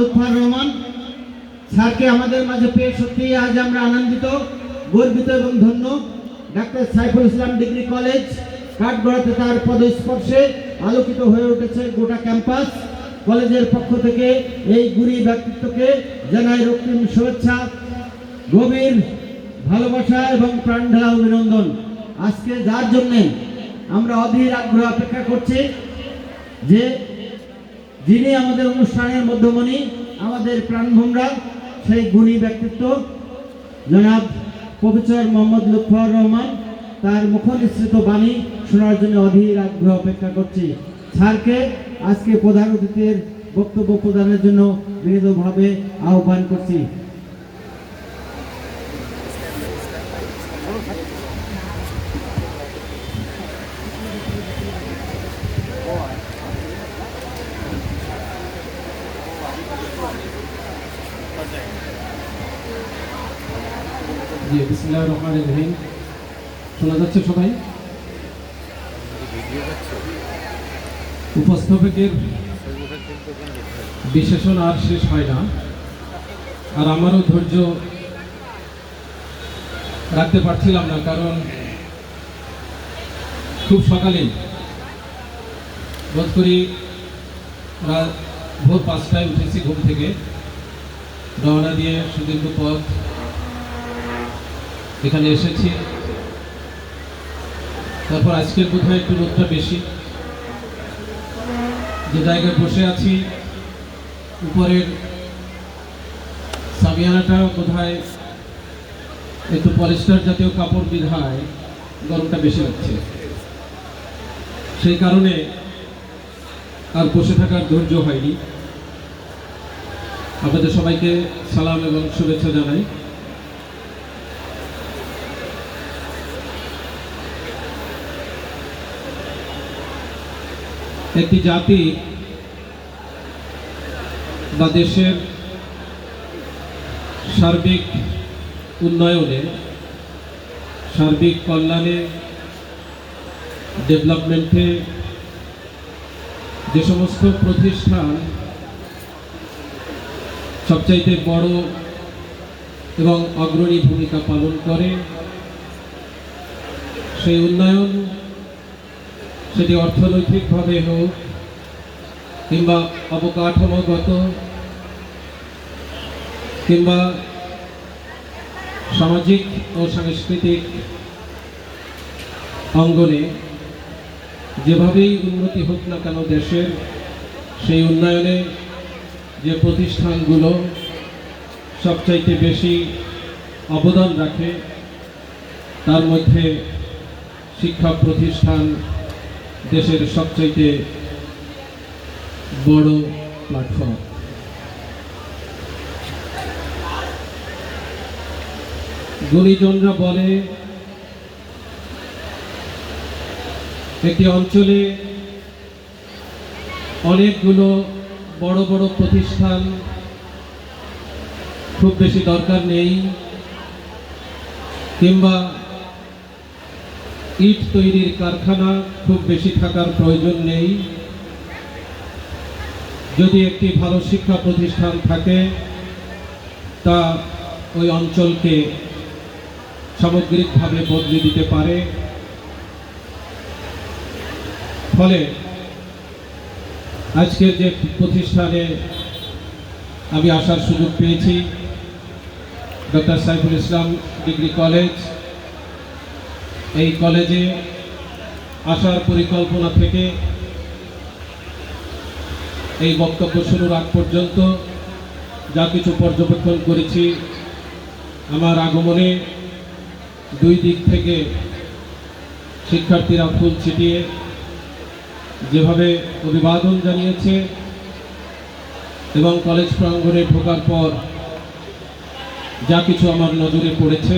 লুৎফর রহমান, স্যারকে আমাদের মাঝে পেয়ে সত্যিই আজ আমরা আনন্দিত, গর্বিত এবং ধন্য। Doctor Saiful Islam degree college, কাঠগড়াতে তার পদস্পর্শে আলোকিত হয়ে উঠেছে গোটা ক্যাম্পাস। কলেজের পক্ষ থেকে এই গুণী ব্যক্তিত্বকে জানাই রক্তিম শুভেচ্ছা, গভীর ভালোবাসা এবং প্রাণঢালা অভিনন্দন। আজকে যার জন্যে আমরা অধীর আগ্রহ অপেক্ষা করছি যে যিনি আমাদের অনুষ্ঠানের মধ্যমণি, আমাদের প্রাণভোমরা সেই গুণী ব্যক্তিত্ব, জনাব প্রফেসর মোহাম্মদ লুৎফর রহমান, তার মুখনিসৃত বাণী শোনার জন্য অধীর আগ্রহ অপেক্ষা করছি। স্যারকে আজকে প্রধান অতিথির বক্তব্য প্রদানের জন্য বিনীতভাবে আহ্বান করছি। জি বিসমিল্লাহ রহমান রহিম। শোনা যাচ্ছে সবাই? উপস্থাপকের বিশেষণ আর শেষ হয় না। আর আমারও ধৈর্য রাখতে পারছিলাম না, কারণ খুব সকালে বোধ করি ভোর পাঁচটায় উঠেছি ঘুম থেকে। রওনা দিয়ে সুদীর্ঘ পথ এখানে এসেছি। তারপর আজকের বোধহয় একটু রোদটা বেশি। যে জায়গায় বসে আছি, উপরের সামিয়ানাটা কোথায় একটু পলিস্টার জাতীয় কাপড় বিধায় গরমটা বেশি লাগছে। সেই কারণে আর বসে থাকার ধৈর্য হয়নি। আপনাদের সবাইকে সালাম এবং শুভেচ্ছা জানাই। একটি জাতি বা দেশের সার্বিক উন্নয়নে, সার্বিক কল্যাণে, ডেভেলপমেন্টে যে সমস্ত প্রতিষ্ঠান সবচাইতে বড় এবং অগ্রণী ভূমিকা পালন করে, সেই উন্নয়ন সেটি অর্থনৈতিকভাবে হোক কিংবা অবকাঠামোগত, কিংবা সামাজিক ও সাংস্কৃতিক অঙ্গনে যেভাবেই উন্নতি হোক না কেন দেশের, সেই উন্নয়নে যে প্রতিষ্ঠানগুলো সবচাইতে বেশি অবদান রাখে, তার মধ্যে শিক্ষা প্রতিষ্ঠান দেশের সবচাইতে বড় প্ল্যাটফর্ম গুণীজনরা বলে, একটি অঞ্চলে অনেকগুলো বড় বড় প্রতিষ্ঠান খুব বেশি দরকার নেই, কিংবা ইট তৈরির কারখানা খুব বেশি থাকার প্রয়োজন নেই। যদি একটি ভালো শিক্ষা প্রতিষ্ঠান থাকে, তা ওই অঞ্চলকে সামগ্রিকভাবে বদলে দিতে পারে। ফলে আজকের যে প্রতিষ্ঠানে আমি আসার সুযোগ পেয়েছি, doctor Saiful Islam degree college. এই কলেজে আসার পরিকল্পনা থেকে এই বক্তব্য শুরুর আগ পর্যন্ত যা কিছু পর্যবেক্ষণ করেছি, আমার আগমনে দুই দিক থেকে শিক্ষার্থীরা ফুল ছিটিয়ে যেভাবে অভিবাদন জানিয়েছে এবং কলেজ প্রাঙ্গণে ঢোকার পর যা কিছু আমার নজরে পড়েছে,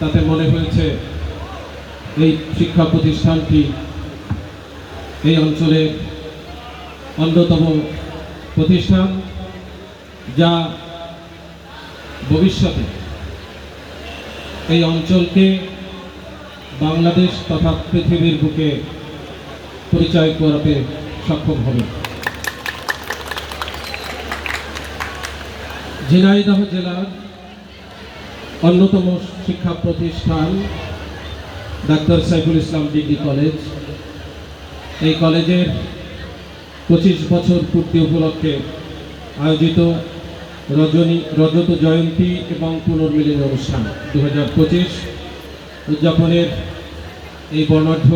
তাতে মনে হয়েছে এই শিক্ষা প্রতিষ্ঠানটি এই অঞ্চলের অন্যতম প্রতিষ্ঠান যা ভবিষ্যতে এই অঞ্চলকে বাংলাদেশ তথা পৃথিবীর বুকে পরিচয় করাতে সক্ষম হবে। ঝিনাইদহ জেলার অন্যতম শিক্ষা প্রতিষ্ঠান doctor Saiful Islam degree college. এই কলেজের পঁচিশ বছর পূর্তি উপলক্ষে আয়োজিত রজনী রজত জয়ন্তী এবং পুনর্মিলনী অনুষ্ঠান দু হাজার পঁচিশ উদযাপনের এই বর্ণাঢ্য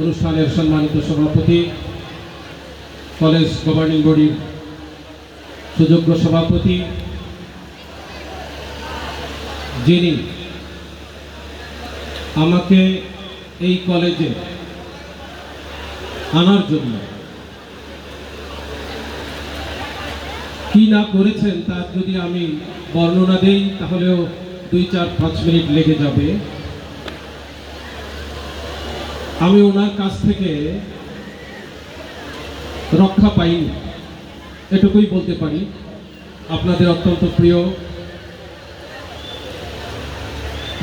অনুষ্ঠানের সম্মানিত সভাপতি, কলেজ গভর্নিং বডির সুযোগ্য সভাপতি যিনি আমাকে এই কলেজে আনার জন্য। কি না করেছেন তার যদি আমি বর্ণনা দেই, তাহলেও দুই চার পাঁচ মিনিট লেগে যাবে। আমি ওনার কাছ থেকে রক্ষা পাইনি। এটুকুই বলতে পারি। আপনাদের অত্যন্ত প্রিয়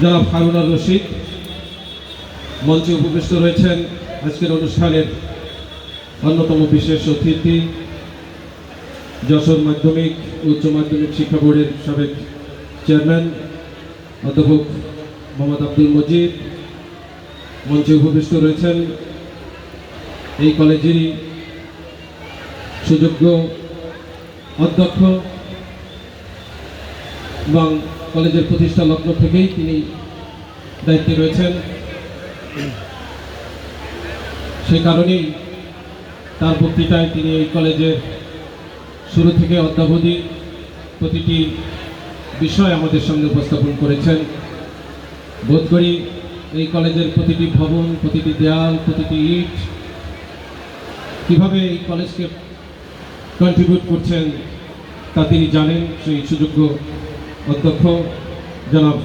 জনাব হারুনার রশিদ মঞ্চে উপবিষ্ট রয়েছেন আজকের অনুষ্ঠানের অন্যতম বিশেষ অতিথি, যশোর মাধ্যমিক, উচ্চ মাধ্যমিক শিক্ষা বোর্ডের সাবেক চেয়ারম্যান, অধ্যাপক মোহাম্মদ আব্দুল মজিদ। মঞ্চে উপবিষ্ট রয়েছেন এই কলেজেরই সুযোগ্য অধ্যক্ষ এবং কলেজের প্রতিষ্ঠা লগ্ন থেকেই তিনি দায়িত্বে রয়েছেন। সে কারণেই তার বক্তৃতায় তিনি এই কলেজের শুরু থেকে অদ্যাবধি প্রতিটি বিষয় আমাদের সামনে উপস্থাপন করেছেন। বোধ করি এই কলেজের প্রতিটি ভবন, প্রতিটি দেয়াল, প্রতিটি ইট কীভাবে এই কলেজকে কন্ট্রিবিউট করছেন তা তিনি জানেন। সেই সুযোগ্য অধ্যক্ষ জনাব